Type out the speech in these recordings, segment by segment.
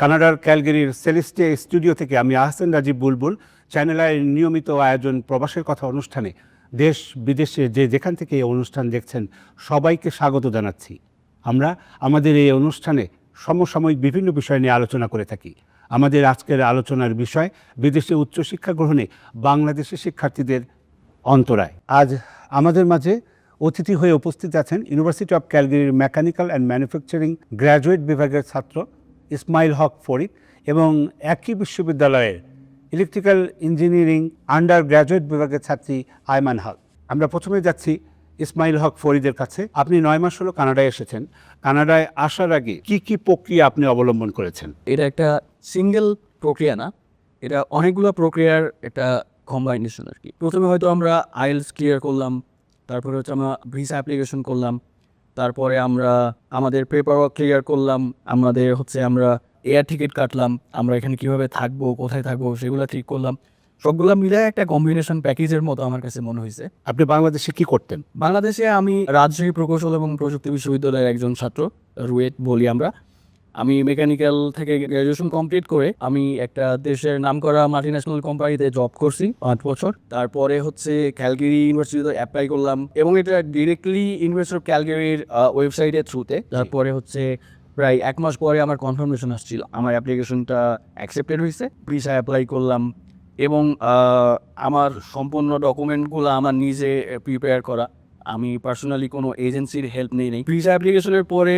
কানাডার ক্যালগেরির সেলিস্টে স্টুডিও থেকে আমি আহসেন রাজীব বুলবুল, চ্যানেল আইয়ের নিয়মিত আয়োজন, প্রবাসের কথা অনুষ্ঠানে দেশ বিদেশে যে যেখান থেকে এই অনুষ্ঠান দেখছেন সবাইকে স্বাগত জানাচ্ছি। আমরা আমাদের এই অনুষ্ঠানে সমসাময়িক বিভিন্ন বিষয় নিয়ে আলোচনা করে থাকি। আমাদের আজকের আলোচনার বিষয় বিদেশে উচ্চশিক্ষা গ্রহণে বাংলাদেশের শিক্ষার্থীদের অন্তরায়। আজ আমাদের মাঝে অতিথি হয়ে উপস্থিত আছেন ইউনিভার্সিটি অফ ক্যালগেরির মেকানিক্যাল অ্যান্ড ম্যানুফ্যাকচারিং গ্র্যাজুয়েট বিভাগের ছাত্র ইসমাইল হক ফরিদ এবং একই বিশ্ববিদ্যালয়ের ইলেকট্রিক্যাল ইঞ্জিনিয়ারিং আন্ডার গ্র্যাজুয়েট বিভাগের ছাত্রী আয়মান হক। আমরা প্রথমে যাচ্ছি ইসমাইল হক ফরিদের কাছে। আপনি নয় মাস হলো কানাডায় এসেছেন। কানাডায় আসার আগে কি কি প্রক্রিয়া আপনি অবলম্বন করেছেন? এটা একটা সিঙ্গেল প্রক্রিয়া না, এটা অনেকগুলো প্রক্রিয়ার একটা কম্বাইনেশন আর কি। প্রথমে হয়তো আমরা আইএলস ক্লিয়ার করলাম, তারপরে হচ্ছে আমরা ভিসা অ্যাপ্লিকেশন করলাম তারপরে আমরা আমাদের পেপার ওয়ার্ক ক্লিয়ার করলাম আমাদের হচ্ছে আমরা এয়ার টিকিট কাটলাম আমরা এখানে কীভাবে থাকব কোথায় থাকব সেগুলো ঠিক করলাম। সবগুলো মিলে একটা কম্বিনেশন প্যাকেজের মতো আমার কাছে মনে হয়েছে। আপনি বাংলাদেশে কি করতেন? বাংলাদেশে আমি রাজশাহী প্রকৌশল এবং প্রযুক্তি বিশ্ববিদ্যালয়ের একজন ছাত্র রুয়েট বলি আমরা। আমি মেকানিক্যাল থেকে গ্র্যাজুয়েশন কমপ্লিট করে আমি একটা দেশের নামকরা মাল্টিন্যাশনাল কোম্পানিতে জব করছি পাঁচ বছর। তারপরে হচ্ছে ক্যালগেরি ইউনিভার্সিটিতে অ্যাপ্লাই করলাম এবং এটা ডিরেক্টলি ইউনিভার্সিটি অফ ক্যালগেরির ওয়েবসাইটের থ্রুতে তারপরে হচ্ছে প্রায় এক মাস পরে আমার কনফার্মেশন আসছিল। আমার অ্যাপ্লিকেশনটা অ্যাকসেপ্টেড হয়েছে। ভিসা অ্যাপ্লাই করলাম এবং আমার সম্পূর্ণ ডকুমেন্টগুলো আমার নিজে প্রিপেয়ার করা। আমি পার্সোনালি কোনো এজেন্সির হেল্প নেই নেই। ভিসা অ্যাপ্লিকেশনের পরে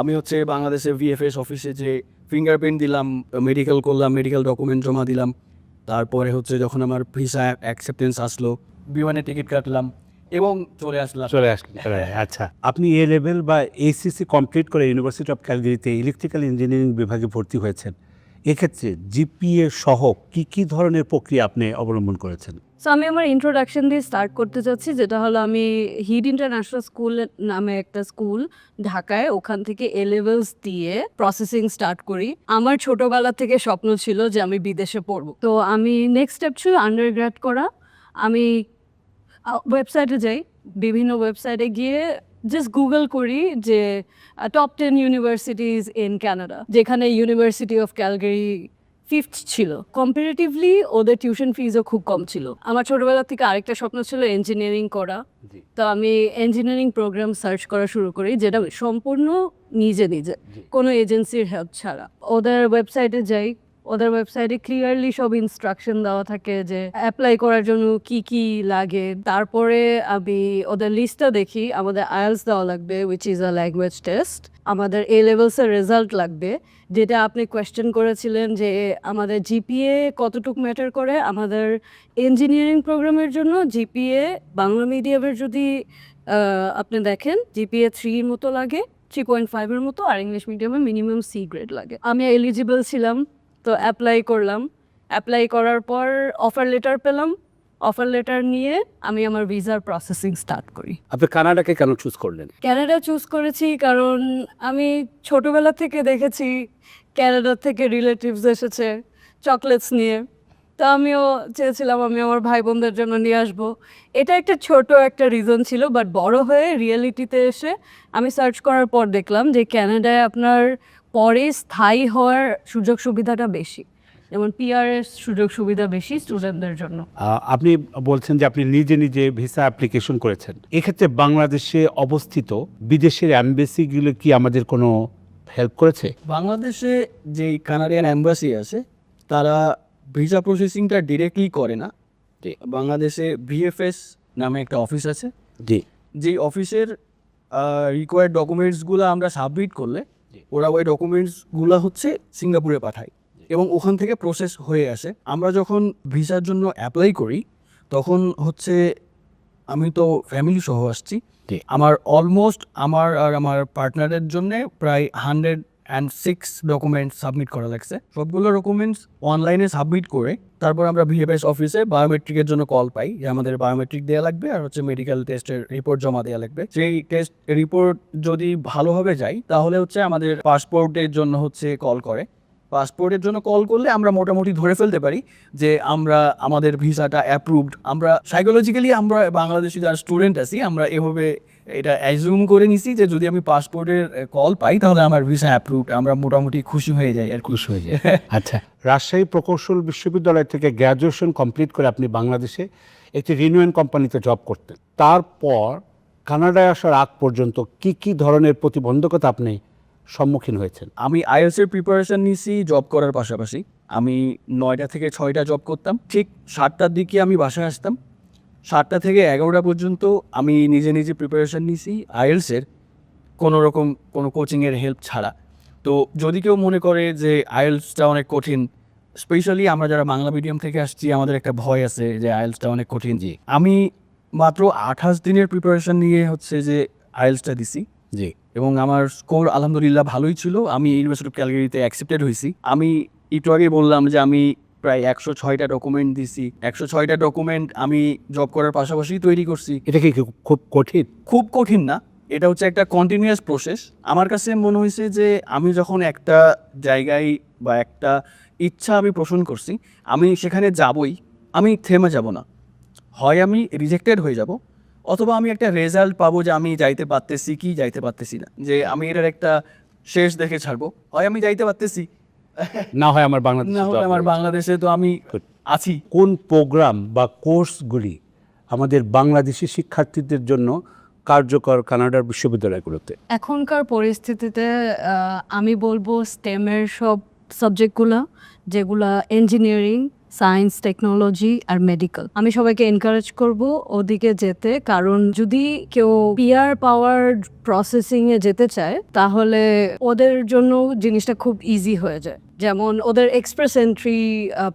আমি হচ্ছে বাংলাদেশের ভিএফএস অফিসে যে ফিঙ্গারপ্রিন্ট দিলাম মেডিকেল করলাম মেডিকেল ডকুমেন্ট জমা দিলাম। তারপরে হচ্ছে যখন আমার ভিসা অ্যাকসেপ্টেন্স আসলো বিমানের টিকিট কাটলাম এবং চলে আসলাম। চলে আসলাম আচ্ছা। আপনি এ লেভেল বা এইসিসি কমপ্লিট করে ইউনিভার্সিটি অফ ক্যালগিরিতে ইলেকট্রিক্যাল ইঞ্জিনিয়ারিং বিভাগে ভর্তি হয়েছেন। এক্ষেত্রে জিপিএ সহ কি কি ধরনের প্রক্রিয়া আপনি অবলম্বন করেছেন? সো আমি আমার ইন্ট্রোডাকশন দিয়ে স্টার্ট করতে চাচ্ছি যেটা হলো আমি হিড ইন্টারন্যাশনাল স্কুল নামে একটা স্কুল ঢাকায়, ওখান থেকে এ লেভেলস দিয়ে প্রসেসিং স্টার্ট করি। আমার ছোটবেলা থেকে স্বপ্ন ছিল যে আমি বিদেশে পড়ব। তো আমি নেক্সট স্টেপ ছিল আন্ডার করা। আমি ওয়েবসাইটে যাই, বিভিন্ন ওয়েবসাইটে গিয়ে জাস্ট গুগল করি যে top ten universities in Canada যেখানে ইউনিভার্সিটি অফ ক্যালগারি ফিফথ ছিল। কম্পারেটিভলি ওদের টিউশন ফিজও খুব কম ছিল। আমার ছোটবেলা থেকে আরেকটা স্বপ্ন ছিল ইঞ্জিনিয়ারিং করা। তো আমি ইঞ্জিনিয়ারিং প্রোগ্রাম সার্চ করা শুরু করি যেটা সম্পূর্ণ নিজে নিজে। কোনো এজেন্সির হেল্প ছাড়া। ওদের ওয়েবসাইটে যাই ওদের ওয়েবসাইটে ক্লিয়ারলি সব ইনস্ট্রাকশন দেওয়া থাকে যে অ্যাপ্লাই করার জন্য কি কি লাগে। তারপরে আমি ওদের লিস্টটা দেখি, আমাদের আয়েলস দেওয়া লাগবে which is a language test আমাদের এ লেভেলসের রেজাল্ট লাগবে, যেটা আপনি কোয়েশ্চেন করেছিলেন যে আমাদের জিপিএ কতটুক ম্যাটার করে। আমাদের ইঞ্জিনিয়ারিং প্রোগ্রামের জন্য জিপিএ বাংলা মিডিয়ামের যদি আপনি দেখেন জিপিএ থ্রির মতো লাগে থ্রি পয়েন্ট ফাইভের মতো, আর ইংলিশ মিডিয়ামে মিনিমাম সি গ্রেড লাগে। আমি এলিজিবল ছিলাম তো অ্যাপ্লাই করলাম। অ্যাপ্লাই করার পর অফার লেটার পেলাম। অফার লেটার নিয়ে আমি আমার ভিসার প্রসেসিং স্টার্ট করি। আপনি কানাডাকে কেন চুজ করলেন? কানাডা চুজ করেছি কারণ আমি ছোটবেলা থেকে দেখেছি ক্যানাডা থেকে রিলেটিভস এসেছে চকলেটস নিয়ে। তো আমিও চেয়েছিলাম আমি আমার ভাই বোনদের জন্য নিয়ে আসব। এটা একটা ছোট একটা রিজন ছিল বাট বড় হয়ে রিয়েলিটিতে এসে আমি সার্চ করার পর দেখলাম যে ক্যানাডায় আপনার পরে স্থায়ী হওয়ার সুযোগ সুবিধাটা বেশি। যেমন পিআরএস সুযোগ সুবিধা বেশি স্টুডেন্টদের জন্য। আপনি বলছেন যে আপনি নিজে নিজে ভিসা অ্যাপ্লিকেশন করেছেন। এক্ষেত্রে বাংলাদেশে অবস্থিত বিদেশের অ্যাম্বাসিগুলো কি আমাদের কোনো হেল্প করেছে? বাংলাদেশে যে কানাডিয়ান অ্যাম্বাসি আছে তারা ভিসা প্রসেসিংটা ডিরেক্টলি করে না। জি। বাংলাদেশে ভিএফএস নামে একটা অফিস আছে। জি। যেই অফিসের রিকোয়ার্ড ডকুমেন্টসগুলো আমরা সাবমিট করলে। ওরা ওই ডকুমেন্টসগুলো হচ্ছে সিঙ্গাপুরে পাঠায় এবং ওখান থেকে প্রসেস হয়ে আসে। আমরা যখন ভিসার জন্য অ্যাপ্লাই করি তখন হচ্ছে আমি তো ফ্যামিলি সহ আসছি। আমার অলমোস্ট আমার আর আমার পার্টনারের জন্য প্রায় hundred and six documents submit করা লাগছে। সবগুলো ডকুমেন্টস অনলাইনে সাবমিট করে তারপর আমরা ভিএফএস অফিসে বায়োমেট্রিকের জন্য কল পাই, যে আমাদের বায়োমেট্রিক দেওয়া লাগবে আর হচ্ছে মেডিকেল টেস্টের রিপোর্ট জমা দেওয়া লাগবে। সেই টেস্ট রিপোর্ট যদি ভালোভাবে যায়, তাহলে হচ্ছে আমাদের পাসপোর্টের জন্য হচ্ছে কল করে। পাসপোর্টের জন্য কল করলে আমরা মোটামুটি ধরে ফেলতে পারি যে আমরা, আমাদের ভিসাটা অ্যাপ্রুভড আমরা সাইকোলজিক্যালি আমরা বাংলাদেশি যারা স্টুডেন্ট আছি, আমরা এভাবে এটা অ্যাজুম করে নিছি যে যদি আমি পাসপোর্টের কল পাই তাহলে আমার ভিসা অ্যাপ্রুভ আমরা মোটামুটি খুশি হয়ে যাই আর খুশি হয়ে যায় আচ্ছা রাজশাহী প্রকৌশল বিশ্ববিদ্যালয় থেকে গ্র্যাজুয়েশন কমপ্লিট করে আপনি বাংলাদেশে একটি রিনিউয়েন কোম্পানিতে জব করতেন। তারপর কানাডায় আসার আগ পর্যন্ত কি কি ধরনের প্রতিবন্ধকতা আপনি সম্মুখীন হয়েছেন? আমি আইএলস এর প্রিপারেশন নিছি জব করার পাশাপাশি। আমি নয়টা থেকে ছয়টা জব করতাম। ঠিক সাতটার দিকে আমি বাসায় আসতাম। সাতটা থেকে এগারোটা পর্যন্ত আমি নিজে নিজে প্রিপারেশন নিছি আইএলসের কোনো রকম কোনো কোচিংয়ের হেল্প ছাড়া। তো যদি কেউ মনে করে যে আইএলসটা অনেক কঠিন স্পেশালি আমরা যারা বাংলা মিডিয়াম থেকে আসছি আমাদের একটা ভয় আছে যে আইএলসটা অনেক কঠিন। জি। আমি মাত্র আঠাশ দিনের প্রিপারেশন নিয়ে হচ্ছে যে আইএলসটা দিছি। জি। এবং আমার স্কোর আলহামদুলিল্লাহ ভালোই ছিল। আমি ইউনিভার্সিটি অফ ক্যালগারিতে অ্যাকসেপ্টেড হয়েছি আমি একটু আগে বললাম যে আমি প্রায় একশো ছয়টা ডকুমেন্ট দিছি। একশো ছয়টা ডকুমেন্ট আমি জব করার পাশাপাশি তৈরি করছি। এটা কি খুব কঠিন? খুব কঠিন না। এটা হচ্ছে একটা কন্টিনিউয়াস প্রসেস আমার কাছে মনে হয়েছে যে আমি যখন একটা জায়গায় বা একটা ইচ্ছা আমি পোষণ করছি আমি সেখানে যাবই আমি থেমে যাব না। হয় আমি রিজেক্টেড হয়ে যাব অথবা আমি একটা রেজাল্ট পাবো যে আমি যাইতে পারতেছি কি যাইতে পারতেছি না। যে আমি এটার একটা শেষ দেখে ছাড়বো। হয় আমি যাইতে পারতেছি না হয় আমার বাংলাদেশ না হয় আমার বাংলাদেশে তো আমি আছি। কোন প্রোগ্রাম বা কোর্সগুলি আমাদের বাংলাদেশি শিক্ষার্থীদের জন্য কার্যকর কানাডার বিশ্ববিদ্যালয়গুলোতে? এখনকার পরিস্থিতিতে আমি বলব স্টেমের সব সাবজেক্টগুলো যেগুলো ইঞ্জিনিয়ারিং সায়েন্স টেকনোলজি আর মেডিকেল। আমি সবাইকে এনকারেজ করব ওদিকে যেতে কারণ যদি কেউ পিয়ার পাওয়ার প্রসেসিংয়ে যেতে চায় তাহলে ওদের জন্য জিনিসটা খুব ইজি হয়ে যায়। যেমন ওদের এক্সপ্রেস এন্ট্রি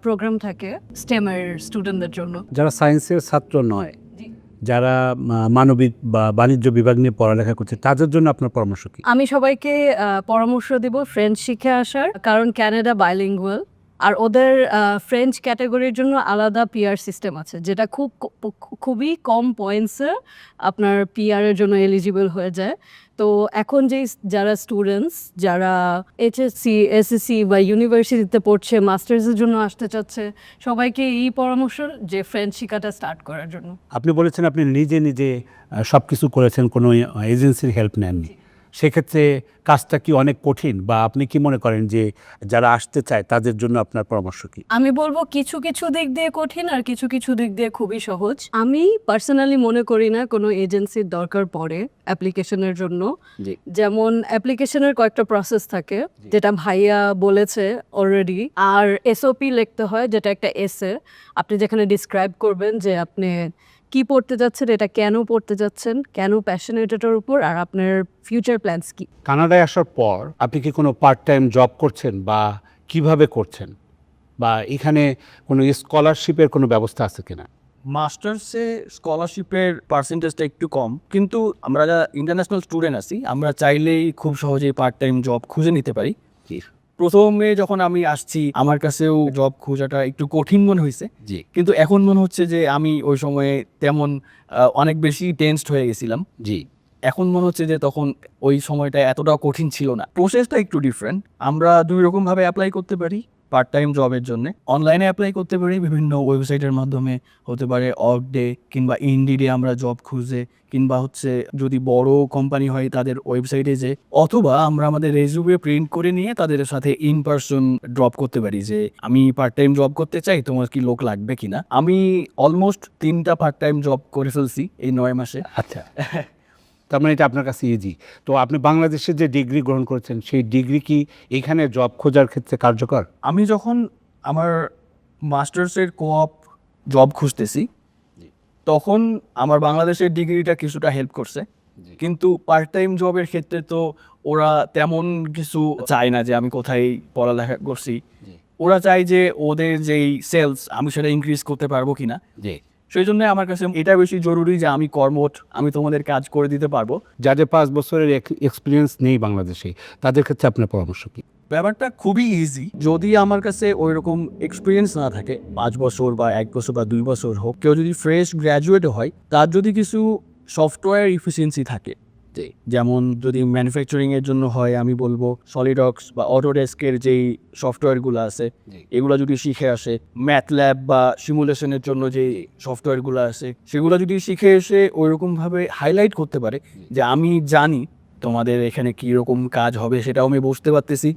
প্রোগ্রাম থাকে স্টেমের স্টুডেন্টদের জন্য। যারা সায়েন্সের ছাত্র নয় যারা মানবিক বা বাণিজ্য বিভাগ নিয়ে পড়ালেখা করছে তাদের জন্য আপনার পরামর্শ কি? আমি সবাইকে পরামর্শ দিব ফ্রেঞ্চ শিখে আসার কারণ ক্যানাডা বাইলিঙ্গুয়াল আর ওদের ফ্রেঞ্চ ক্যাটাগরির জন্য আলাদা পিআর সিস্টেম আছে যেটা খুব খুবই কম পয়েন্টসে আপনার পিআর এর জন্য এলিজিবল হয়ে যায়। তো এখন যে যারা স্টুডেন্টস যারা এইচএসসি এসএসসি বা ইউনিভার্সিটিতে পড়ছে মাস্টার্সের জন্য আসতে চাচ্ছে সবাইকে এই পরামর্শ যে ফ্রেঞ্চ শেখাটা স্টার্ট করার জন্য। আপনি বলেছেন আপনি নিজে নিজে সব কিছু করেছেন কোনো এজেন্সির হেল্প নেননি। সেক্ষেত্রে কাজটা কি অনেক কঠিন? বা আপনি কি মনে করেন যে যারা আসতে চায় তাদের জন্য আপনার পরামর্শ কি? আমি বলব কিছু কিছু দিক দিয়ে কঠিন আর কিছু কিছু দিক দিয়ে খুবই সহজ। আমি পার্সোনালি মনে করি না কোনো এজেন্সির দরকার পড়ে অ্যাপ্লিকেশনের জন্য। যেমন অ্যাপ্লিকেশনের কয়েকটা প্রসেস থাকে যেটা ভাইয়া বলেছে অলরেডি আর এসওপি লিখতে হয় যেটা একটা এসে আপনি যেখানে ডিসক্রাইব করবেন যে আপনি কি পড়তে যাচ্ছেন এটা কেন পড়তে যাচ্ছেন কেন প্যাশনেট এটার উপর আর আপনার ফিউচার প্ল্যানস কি? কানাডায় আসার পর আপনি কি কোনো পার্ট টাইম জব করছেন বা কীভাবে করছেন? বা এখানে কোনো স্কলারশিপের কোনো ব্যবস্থা আছে কিনা? মাস্টার্সে স্কলারশিপের পার্সেন্টেজটা একটু কম কিন্তু আমরা যারা ইন্টারন্যাশনাল স্টুডেন্ট আছি আমরা চাইলেই খুব সহজেই পার্ট টাইম জব খুঁজে নিতে পারি। প্রথমে যখন আমি আসছি আমার কাছেও জব খোঁজাটা একটু কঠিন মনে হয়েছে জি। কিন্তু এখন মনে হচ্ছে যে আমি ওই সময়ে তেমন অনেক বেশি টেনসড হয়ে গেছিলাম। জি। এখন মনে হচ্ছে যে তখন ওই সময়টা এতটা কঠিন ছিল না। প্রসেসটা একটু ডিফারেন্ট আমরা দুই রকমভাবে অ্যাপ্লাই করতে পারি। পার্ট টাইম জবের জন্য। অনলাইনে অ্যাপ্লাই করতে পারি বিভিন্ন ওয়েবসাইটের মাধ্যমে হতে পারে অর্ক ডে কিংবা ইন্ডিডে আমরা জব খুঁজে, কিংবা হচ্ছে যদি বড় কোম্পানি হয় তাদের ওয়েবসাইটে যে, অথবা আমরা আমাদের রেজুমে প্রিন্ট করে নিয়ে তাদের সাথে ইন পার্সন ড্রপ করতে পারি যে, আমি পার্ট টাইম জব করতে চাই, তোমার কি লোক লাগবে কিনা? আমি অলমোস্ট তিনটা পার্ট টাইম জব করে ফেলছি এই নয় মাসে। আচ্ছা। তার মানে এটা আপনার কাছে ইজি তো আপনি বাংলাদেশে যে ডিগ্রি গ্রহণ করেছেন সেই ডিগ্রি কি এখানে জব খোঁজার ক্ষেত্রে কার্যকর? আমি যখন আমার মাস্টার্সের কোঅপ জব খুঁজতেছি তখন আমার বাংলাদেশের ডিগ্রিটা কিছুটা হেল্প করছে। কিন্তু পার্ট টাইম জবের ক্ষেত্রে তো ওরা তেমন কিছু চায় না যে আমি কোথায় পড়ালেখা করছি। ওরা চায় যে ওদের যেই সেলস আমি সেটা ইনক্রিজ করতে পারব কিনা। সেই জন্য আমার কাছে এটা বেশি জরুরি যে আমি কর্মঠ আমি তোমাদের কাজ করে দিতে পারব। যাদের পাঁচ বছরের এক্সপিরিয়েন্স নেই বাংলাদেশে তাদের ক্ষেত্রে আপনার পরামর্শ কি? ব্যাপারটা খুবই ইজি যদি আমার কাছে ওই রকম এক্সপিরিয়েন্স না থাকে পাঁচ বছর বা এক বছর বা দুই বছর হোক কেউ যদি ফ্রেশ গ্র্যাজুয়েট হয় তার যদি কিছু সফটওয়্যার ইফিসিয়েন্সি থাকে যেমন যদি ম্যানুফ্যাকচারিং এর জন্য হয় আমি বলব সলিডক্স বা অটোডেস্কের যেই সফটওয়্যারগুলো আছে। এগুলো যদি শিখে আসে ম্যাথ ল্যাব বা সিমুলেশনের জন্য যে সফটওয়্যারগুলো আছে সেগুলো যদি শিখে এসে ওইরকমভাবে হাইলাইট করতে পারে যে আমি জানি তোমাদের এখানে কী রকম কাজ হবে সেটাও আমি বুঝতে পারতেছি।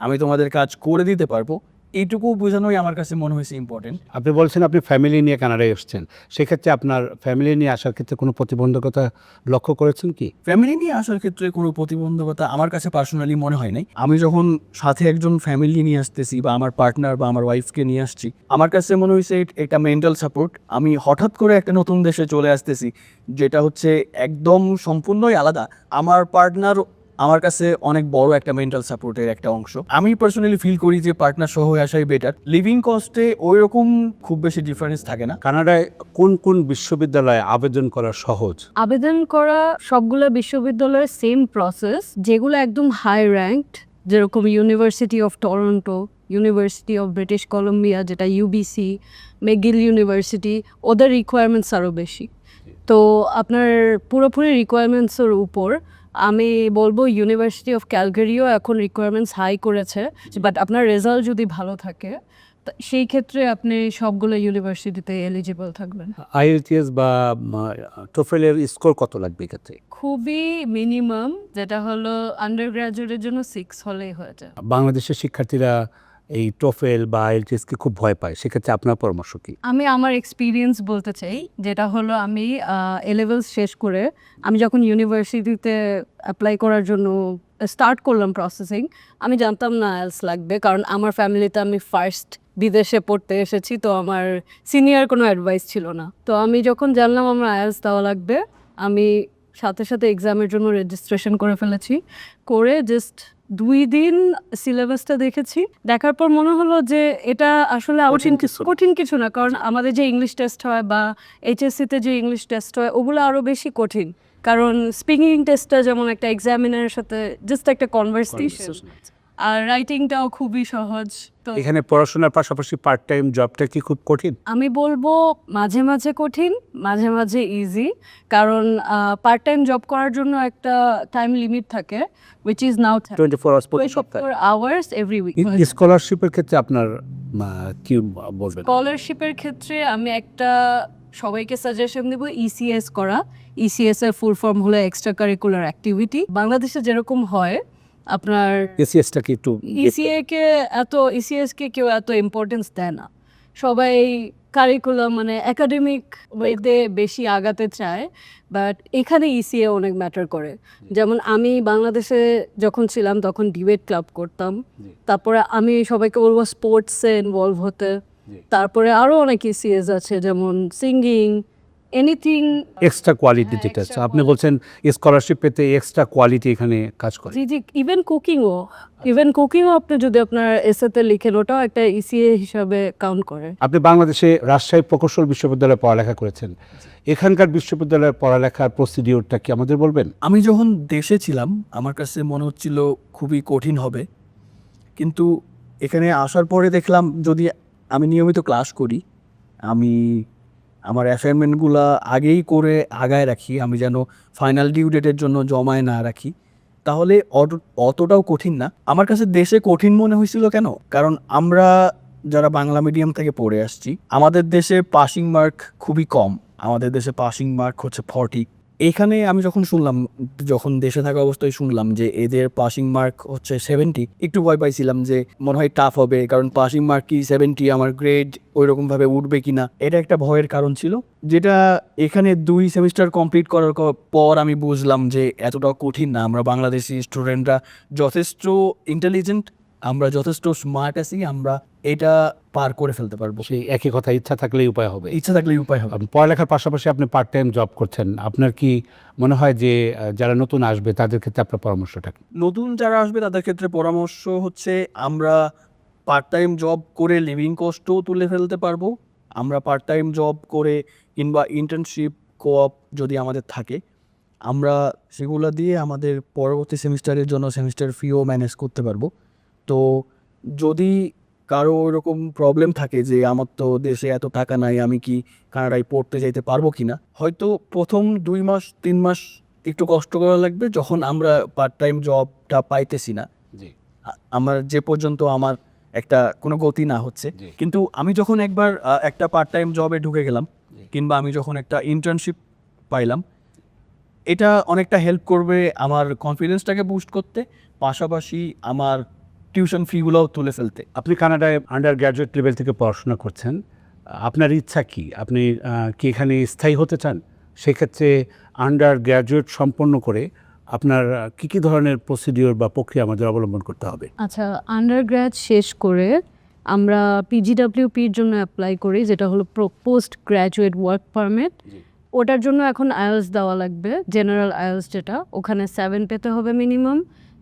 আমি তোমাদের কাজ করে দিতে পারব। এইটুকু বোঝানোই আমার কাছে মনে হয়েছে ইম্পর্টেন্ট আপনি বলছেন আপনি ফ্যামিলি নিয়ে কানাডায় এসেছেন। সেক্ষেত্রে আপনার ফ্যামিলি নিয়ে আসার ক্ষেত্রে কোনো প্রতিবন্ধকতা লক্ষ্য করেছেন কি? ফ্যামিলি নিয়ে আসার ক্ষেত্রে কোনো প্রতিবন্ধকতা আমার কাছে পার্সোনালি মনে হয় নাই। আমি যখন সাথে একজন ফ্যামিলি নিয়ে আসতেছি বা আমার পার্টনার বা আমার ওয়াইফকে নিয়ে আসছি আমার কাছে মনে হয়েছে এট- এটা মেন্টাল সাপোর্ট আমি হঠাৎ করে একটা নতুন দেশে চলে আসতেছি যেটা হচ্ছে একদম সম্পূর্ণই আলাদা। আমার পার্টনার আমার কাছে অনেক বড় একটা মেন্টাল সাপোর্টের একটা অংশ। আমি পার্সোনালি ফিল করি যে পার্টনার সহ আসাই বেটার লিভিং কস্টে ওই রকম খুব বেশি ডিফারেন্স থাকে না। কানাডায় কোন কোন বিশ্ববিদ্যালয়ে আবেদন করা সহজ? আবেদন করা সবগুলো বিশ্ববিদ্যালয়ের সেম প্রসেস যেগুলো একদম হাই র্যাঙ্কড যেরকম university of Toronto university of British Columbia যেটা ইউবিসি মেগিল ইউনিভার্সিটি ওদের রিকোয়ারমেন্টস আরও বেশি। তো আপনার পুরোপুরি রিকোয়ারমেন্টসের উপর আমি বলব ইউনিভার্সিটি অফ ক্যালগারিও এখন রিকোয়ারমেন্টস হাই করেছে বাট আপনার রেজাল্ট যদি ভালো থাকে তা সেই ক্ষেত্রে আপনি সবগুলো ইউনিভার্সিটিতে এলিজিবল থাকবেন। আইএলটিএস বা টোফেলের স্কোর কত লাগবে এক্ষেত্রে? খুবই মিনিমাম যেটা হলো আন্ডার গ্রাজুয়েটের জন্য সিক্স হলেই হয়ে যায়। বাংলাদেশের শিক্ষার্থীরা এই টোফেল বা আইএলটিএসকে খুব ভয় পায়, সেক্ষেত্রে আপনার পরামর্শ কি? আমি আমার এক্সপিরিয়েন্স বলতে চাই, যেটা হলো আমি এ লেভেলস শেষ করে আমি যখন ইউনিভার্সিটিতে অ্যাপ্লাই করার জন্য স্টার্ট করলাম প্রসেসিং আমি জানতাম না আইএলস লাগবে, কারণ আমার ফ্যামিলিতে আমি ফার্স্ট বিদেশে পড়তে এসেছি, তো আমার সিনিয়র কোনো অ্যাডভাইস ছিল না। তো আমি যখন জানলাম আমার আইএলস দেওয়া লাগবে, আমি সাথে সাথে এক্সামের জন্য রেজিস্ট্রেশন করে ফেলেছি, করে জাস্ট দুই দিন সিলেবাসটা দেখেছি। দেখার পর মনে হলো যে এটা আসলে কঠিন কিছু কঠিন কিছু না কারণ আমাদের যে ইংলিশ টেস্ট হয় বা এইচএসসিতে যে ইংলিশ টেস্ট হয় ওগুলো আরও বেশি কঠিন। কারণ স্পিকিং টেস্টটা যেমন একটা এক্সামিনারের সাথে জাস্ট একটা কনভারসেশন আর রাইটিংটাও খুবই সহজ তো এখানে পড়াশোনার পাশাপাশি পার্ট টাইম জবটা কি খুব কঠিন? আমি বলব মাঝে মাঝে কঠিন মাঝে মাঝে ইজি কারণ পার্ট টাইম জব করার জন্য একটা টাইম লিমিট থাকে which is now twenty four hours প্রতি সপ্তাহে। আওয়ার্স এভরি উইক স্কলারশিপের ক্ষেত্রে আপনার কি বলবেন? স্কলারশিপের ক্ষেত্রে আমি একটা সবাইকে সাজেশন দেবো ইসিএস করা। ইসিএস এর ফুল ফর্ম হলো এক্সট্রা কারিকুলার অ্যাক্টিভিটি বাংলাদেশে যেরকম হয় আপনার এসিএসটা কি একটু ইসিএ কে এত ইসিএস কে কেউ এত ইম্পর্টেন্স দেয় না। সবাই কারিকুলাম মানে একাডেমিক ওয়েতে বেশি আগাতে চায় বাট এখানে ইসিএ অনেক ম্যাটার করে। যেমন আমি বাংলাদেশে যখন ছিলাম তখন ডিবেট ক্লাব করতাম। তারপরে আমি সবাইকে বলব স্পোর্টসে ইনভলভ হতে। তারপরে আরও অনেক ইসিএস আছে যেমন সিঙ্গিং এনিথিং এক্সট্রা কোয়ালিটি যেটা আছে। আপনি বলছেন স্কলারশিপ পেতে এক্সট্রা কোয়ালিটি এখানে কাজ করে। জি জি ইভেন কুকিংও ইভেন কুকিংও আপনি যদি আপনার এসেতে লিখেন ওটাও একটা ইসিএ হিসাবে কাউন্ট করে। আপনি বাংলাদেশে রাজশাহী প্রকৌশল বিশ্ববিদ্যালয়ে পড়ালেখা করেছেন। এখানকার বিশ্ববিদ্যালয়ের পড়ালেখার প্রসিডিওরটা কি আমাদের বলবেন? আমি যখন দেশে ছিলাম আমার কাছে মনে হচ্ছিল খুবই কঠিন হবে। কিন্তু এখানে আসার পরে দেখলাম যদি আমি নিয়মিত ক্লাস করি আমি আমার অ্যাসাইনমেন্টগুলো আগেই করে আগায় রাখি, আমি যেন ফাইনাল ডিউ ডেটের জন্য জমায় না রাখি। তাহলে অত- অতটাও কঠিন না। আমার কাছে দেশে কঠিন মনে হয়েছিল কেন? কারণ আমরা যারা বাংলা মিডিয়াম থেকে পড়ে আসছি, আমাদের দেশে পাসিং মার্ক খুবই কম। আমাদের দেশে পাসিং মার্ক হচ্ছে ফর্টি এখানে আমি যখন শুনলাম, যখন দেশে থাকা অবস্থায় শুনলাম যে এদের পাসিং মার্ক হচ্ছে সেভেন্টি একটু ভয় পাইছিলাম যে মনে হয় টাফ হবে, কারণ পাসিং মার্ক কি সেভেন্টি আমার গ্রেড ওই রকমভাবে উঠবে কিনা? এটা একটা ভয়ের কারণ ছিল, যেটা এখানে দুই সেমিস্টার কমপ্লিট করার ক- পর আমি বুঝলাম যে এতটাও কঠিন না। আমরা বাংলাদেশি স্টুডেন্টরা যথেষ্ট ইন্টেলিজেন্ট আমরা যথেষ্ট স্মার্ট আছি আমরা এটা পার করে ফেলতে পারব। সেই একই কথা ইচ্ছা থাকলেই উপায় হবে। ইচ্ছা থাকলেই উপায় হবে। আপনি পড়ালেখার পাশাপাশি আপনি পার্ট টাইম জব করছেন। আপনার কি মনে হয় যে যারা নতুন আসবে তাদের ক্ষেত্রে আপনার পরামর্শটা নতুন যারা আসবে তাদের ক্ষেত্রে পরামর্শ হচ্ছে আমরা পার্ট টাইম জব করে লিভিং কস্টও তুলে ফেলতে পারব। আমরা পার্ট টাইম জব করে কিংবা ইন্টার্নশিপ কোঅপ যদি আমাদের থাকে আমরা সেগুলো দিয়ে আমাদের পরবর্তী সেমিস্টারের জন্য সেমিস্টার ফিও ম্যানেজ করতে পারব। তো যদি কারও এরকম প্রবলেম থাকে যে আমার তো দেশে এত টাকা নাই আমি কি কানাডায় পড়তে যাইতে পারব কি না হয়তো প্রথম দুই মাস তিন মাস একটু কষ্ট করা লাগবে যখন আমরা পার্ট টাইম জবটা পাইতেছি না। আমার যে পর্যন্ত আমার একটা কোনো গতি না হচ্ছে। কিন্তু আমি যখন একবার একটা পার্ট টাইম জবে ঢুকে গেলাম কিংবা আমি যখন একটা ইন্টার্নশিপ পাইলাম এটা অনেকটা হেল্প করবে আমার কনফিডেন্সটাকে বুস্ট করতে। পাশাপাশি আমার টিউশন ফিগুলোও তুলে ফেলতে। আপনি কানাডায় আন্ডার গ্র্যাজুয়েট লেভেল থেকে পড়াশোনা করছেন। আপনার ইচ্ছা কি? আপনি কি এখানে স্থায়ী হতে চান? সেক্ষেত্রে আন্ডার গ্র্যাজুয়েট সম্পন্ন করে আপনার কি কি ধরনের প্রসিডিওর বা প্রক্রিয়া আমাদের অবলম্বন করতে হবে? আচ্ছা আন্ডার গ্র্যাজ শেষ করে আমরা পিজিডাব্লিউপির জন্য অ্যাপ্লাই করি যেটা হলো পোস্ট গ্র্যাজুয়েট ওয়ার্ক পারমিট ওটার জন্য এখন আইএলস দেওয়া লাগবে জেনারেল আইএলস যেটা। ওখানে সেভেন পেতে হবে মিনিমাম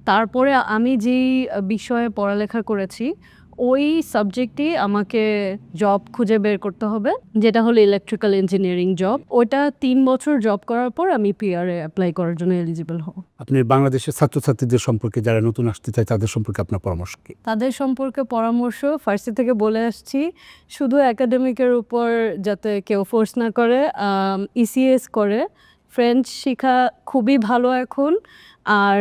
তারপরে আমি যেই বিষয়ে পড়ালেখা করেছি ওই সাবজেক্টই আমাকে জব খুঁজে বের করতে হবে যেটা হলো ইলেকট্রিক্যাল ইঞ্জিনিয়ারিং জব ওটা তিন বছর জব করার পর আমি পিআরএ অ্যাপ্লাই করার জন্য এলিজিবল হব। আপনি বাংলাদেশের ছাত্রছাত্রীদের সম্পর্কে যারা নতুন আসতে চায় তাদের সম্পর্কে আপনার পরামর্শ কি? তাদের সম্পর্কে পরামর্শ ফার্স্ট থেকে বলে আসছি শুধু একাডেমিকের উপর যাতে কেউ ফোর্স না করে ইসিএস করে ফ্রেঞ্চ শেখা খুবই ভালো এখন। আর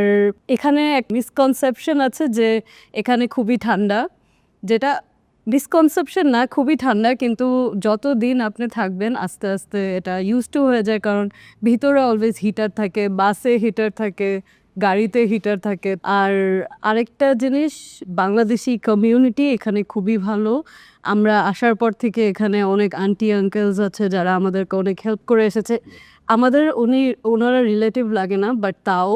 এখানে এক মিসকনসেপশন আছে যে এখানে খুবই ঠান্ডা। যেটা মিসকনসেপশন না, খুবই ঠান্ডা, কিন্তু যত দিন আপনি থাকবেন, আস্তে আস্তে এটা ইউজ টু হয়ে যায়। কারণ ভিতরে অলওয়েজ হিটার থাকে, বাসে হিটার থাকে, গাড়িতে হিটার থাকে। আর আরেকটা জিনিস, বাংলাদেশি কমিউনিটি এখানে খুবই ভালো। আমরা আসার পর থেকে এখানে অনেক আন্টি আঙ্কেলস আছে যারা আমাদেরকে অনেক হেল্প করে এসেছে। আমাদের উনি ওনারা রিলেটিভ লাগে না বাট তাও।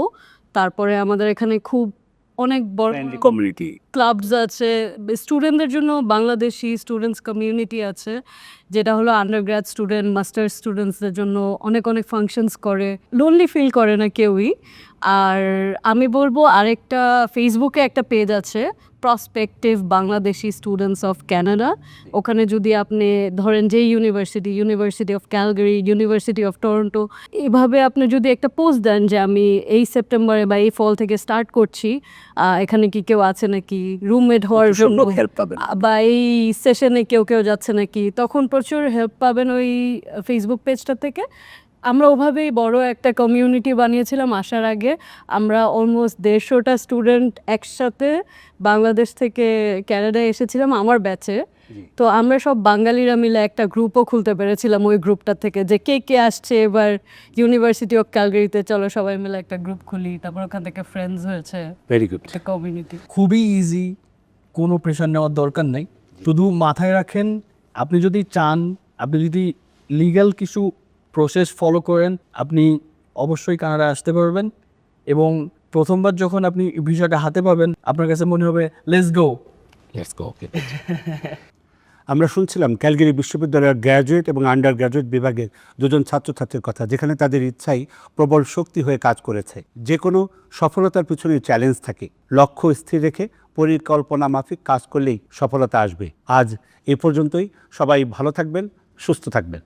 তারপরে আমাদের এখানে খুব অনেক বড় কমিউনিটি ক্লাবস আছে স্টুডেন্টদের জন্য বাংলাদেশি স্টুডেন্টস কমিউনিটি আছে, যেটা হলো আন্ডারগ্র্যাড স্টুডেন্ট মাস্টার স্টুডেন্টসদের জন্য অনেক অনেক ফাংশনস করে। লোনলি ফিল করে না কেউই। আর আমি বলব আরেকটা ফেসবুকে একটা পেজ আছে prospective Bangladeshi students of Canada ওখানে যদি আপনি ধরেন যে university university of Calgary university of Toronto এইভাবে আপনি যদি একটা পোস্ট দেন যে আমি এই সেপ্টেম্বরে বা এই ফল থেকে স্টার্ট করছি এখানে কি কেউ আছে নাকি? রুমমেট হওয়ার জন্য হেল্প পাবেন। বা এই সেশনে কেউ কেউ যাচ্ছে নাকি তখন প্রচুর হেল্প পাবেন ওই ফেসবুক পেজটা থেকে। আমরা ওভাবেই বড় একটা কমিউনিটি বানিয়েছিলাম আসার আগে। আমরা অলমোস্ট দেড়শোটা স্টুডেন্ট একসাথে বাংলাদেশ থেকে ক্যানাডায় এসেছিলাম আমার ব্যাচে তো আমরা সব বাঙালিরা মিলে একটা গ্রুপও খুলতে পেরেছিলাম ওই গ্রুপটা থেকে যে কে কে আসছে এবার ইউনিভার্সিটি অফ ক্যালগারিতে চলো সবাই মিলে একটা গ্রুপ খুলি তারপর ওখান থেকে ফ্রেন্ডস হয়েছে ভেরি গুড কমিউনিটি খুবই ইজি কোনো প্রেশার নেওয়ার দরকার নেই। শুধু মাথায় রাখেন আপনি যদি চান আপনি যদি লিগ্যাল কিছু প্রসেস ফলো করেন আপনি অবশ্যই কানাডা আসতে পারবেন এবং প্রথমবার যখন আপনি ভিসাটা হাতে পাবেন আপনার কাছে মনে হবে লেস গো লেটস গো ওকে আমরা শুনছিলাম ক্যালগেরি বিশ্ববিদ্যালয়ের গ্র্যাজুয়েট এবং আন্ডার গ্র্যাজুয়েট বিভাগের দুজন ছাত্রছাত্রীর কথা যেখানে তাদের ইচ্ছাই প্রবল শক্তি হয়ে কাজ করেছে। যে কোনো সফলতার পিছনে চ্যালেঞ্জ থাকে। লক্ষ্য স্থির রেখে পরিকল্পনা মাফিক কাজ করলেই সফলতা আসবে। আজ এ পর্যন্তই। সবাই ভালো থাকবেন সুস্থ থাকবেন।